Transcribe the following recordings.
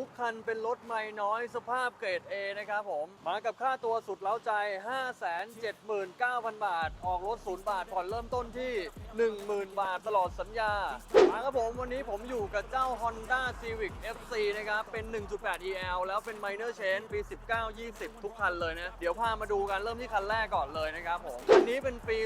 ทุกคันเป็นรถไม่น้อยสภาพเกรด A นะครับผม มากับค่าตัวสุดเล้าใจ 579,000 บาท ออกรถศูนย์บาท ผ่อนเริ่มต้นที่ 10,000 บาทตลอดสัญญา มาครับผมวันนี้ผมอยู่กับเจ้า Honda Civic FC นะครับ เป็น 1.8 EL แล้วเป็น Minor Change ปี 19-20 ทุกคันเลยนะ เดี๋ยวพามาดูกันเริ่มที่คันแรกก่อนเลยนะครับผม คันนี้เป็นปี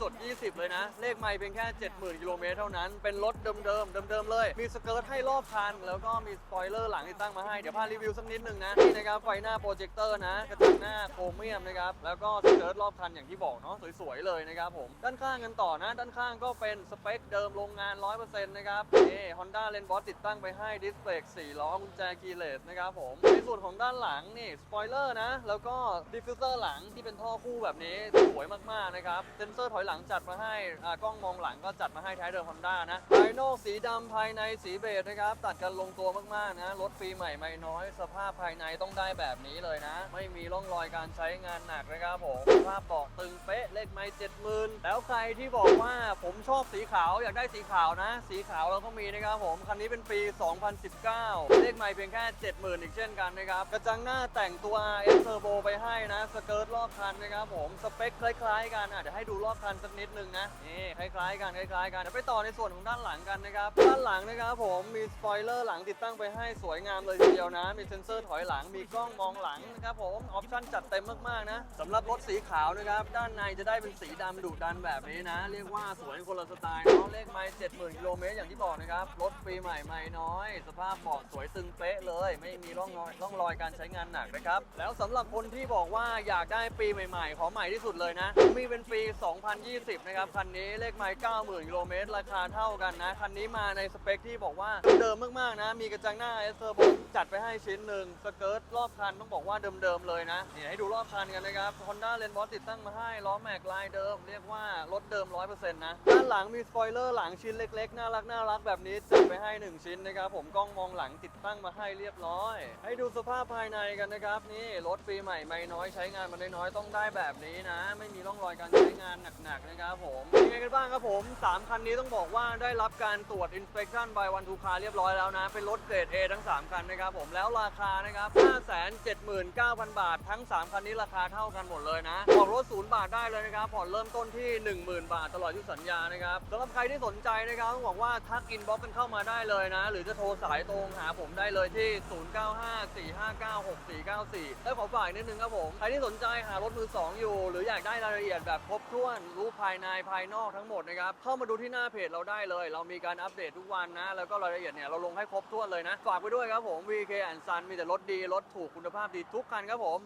19-20 เลยนะ เลขไม่เพียงแค่ 70,000 กิโลเมตรเท่านั้น เป็นรถเดิมๆ เดิมๆ เลย มีสเกิร์ตให้รอบคัน แล้วก็มีสปอยเลอร์หลังที่ตั้งมาให้ เดี๋ยวพารีวิวสักนิดหนึ่งนะนี่นะครับไฟหน้าโปรเจคเตอร์นะ กระจังหน้าโครเมียมนะครับ แล้วก็สเกิร์ตรอบคันอย่างที่บอกเนาะสวยๆเลยนะครับผม ด้านข้างกันต่อนะ ด้านข้างก็เป็นสเปคเดิมโรงงาน 100%นะครับนี่ Honda l e n b o s ติดตั้งไปให้ดิสเบรก4ล้อกุญแจคีย์เลสนะครับผมในส่วนของด้านหลังนี่สปอยเลอร์นะแล้วก็ดิฟฟิวเซอร์หลังที่เป็นท่อคู่แบบนี้สวยมากๆนะครับเซนเซอร์ถอยหลังจัดมาให้อ่ากล้องมองหลังก็จัดมาให้ท้ายเดิม Honda นะภายนอกสีดำภายในสีเบจนะครับตัดกันลงตัวมากๆนะรถปีใหม่ไม่น้อย สภาพภายในต้องได้แบบนี้เลยนะ ไม่มีร่องรอยการใช้งานหนักนะครับผมสภาพเบาะตึงเป๊ะเลขไม้เจ็ดหมื่นแล้วใครที่บอกว่าผมชอบสีขาวอยากได้สีขาวนะ สีขาวเราก็มีนะครับผมคันนี้เป็นปี 2019 เลขไม้เพียงแค่ 70,000 อีกเช่นกันนะครับ กระจังหน้าแต่งตัว RS Turbo ไปให้นะสเกิร์ตรอบคันนะครับผมสเปคคล้ายๆกันอะเดี๋ยวให้ดูรอบคันสักนิดนึงนะนี่คล้ายๆกันคล้ายๆกันเดี๋ยวไปต่อในส่วนของด้านหลังกันนะครับด้านหลังนะครับผมมีสปอยเลอร์หลังติดตั้งไปให้สวยงามเลยทีเดียวนะ มีเซ็นเซอร์ถอยหลัง มีกล้องมองหลังนะครับผม ออปชั่นจัดเต็มมากๆนะสำหรับรถสีขาวนะครับ ด้านในจะได้เป็นสีดำดุดันแบบนี้นะ เรียกว่าสวยคนละสไตล์เนาะเลขไมล์70,000กิโลเมตรอย่างที่บอกนะครับ รถปีใหม่ไม่น้อย สภาพเบาะสวยตึงเป๊ะเลย ไม่มีร่องรอยร่องรอยการใช้งานหนักนะครับ แล้วสำหรับคนที่บอกว่าอยากได้ปีใหม่ๆ ขอใหม่ที่สุดเลยนะ มีเป็นปี 2020 นะครับ คันนี้เลขไมล์90,000กิโลเมตรราคาเท่ากันนะ คันนี้มาในสเปคที่บอกว่าเดิมมากๆนะ มีกระจังหน้า S Turbo จัดไปให้ชิ้นหนึ่งสเกิร์ตรอบคันต้องบอกว่าเดิมๆเลยนะนี่ให้ดูรอบคันกันนะครับ Honda l e n b o s ติดตั้งมาให้ล้อแม็กลายเดิม เรียกว่ารถเดิม 100%นะด้านหลังมีสปอยเลอร์หลังชิ้นเล็กๆ น่ารักน่ารักแบบนี้จัดไปให้ 1 ชิ้นนะครับ ผมกล้องมองหลังติดตั้งมาให้เรียบร้อย ให้ดูสภาพภายในกันนะครับ นี่รถปีใหม่ไม่น้อยใช้งานมาน้อยต้องได้แบบนี้นะ ไม่มีร่องรอยการใช้งานหนักๆนะครับผมยังไงกันบ้างครับผม 3 คันนี้ต้องบอกว่าได้รับการตรวจ inspection by one to car เรียบร้อยแล้วนะเป็นรถเกรด A ทั้ง3คันนะครับผมแล้วราคานะครับ 579,000 บาท ทั้ง 3 คันนี้ราคาเท่ากันหมดเลยนะออกรถศูนย์บาทได้เลยนะครับผ่อนเริ่มต้นที่ 10,000 บาทตลอดอายุสัญญานะครับสำหรับใครที่สนใจนะครับต้องบอกว่าทักอินบ็อกกันเข้ามาได้เลยนะ หรือจะโทรสายตรงหาผมได้เลยที่ 0954596494 แล้วขอฝากนิดนึงครับผมใครที่สนใจหารถมือ 2 อยู่ หรืออยากได้รายละเอียดแบบครบถ้วนรู้ภายในภายนอกทั้งหมดนะครับเข้ามาดูที่หน้าเพจเราได้เลย เรามีการอัปเดตทุกวันนะแล้วก็รายละเอียดเนี่ยเราลงให้ครบถ้วนเลยนะฝากไปด้วยครับผม VK and Sun มีแต่รถดี รถถูกคุณภาพดีทุกคันครับผม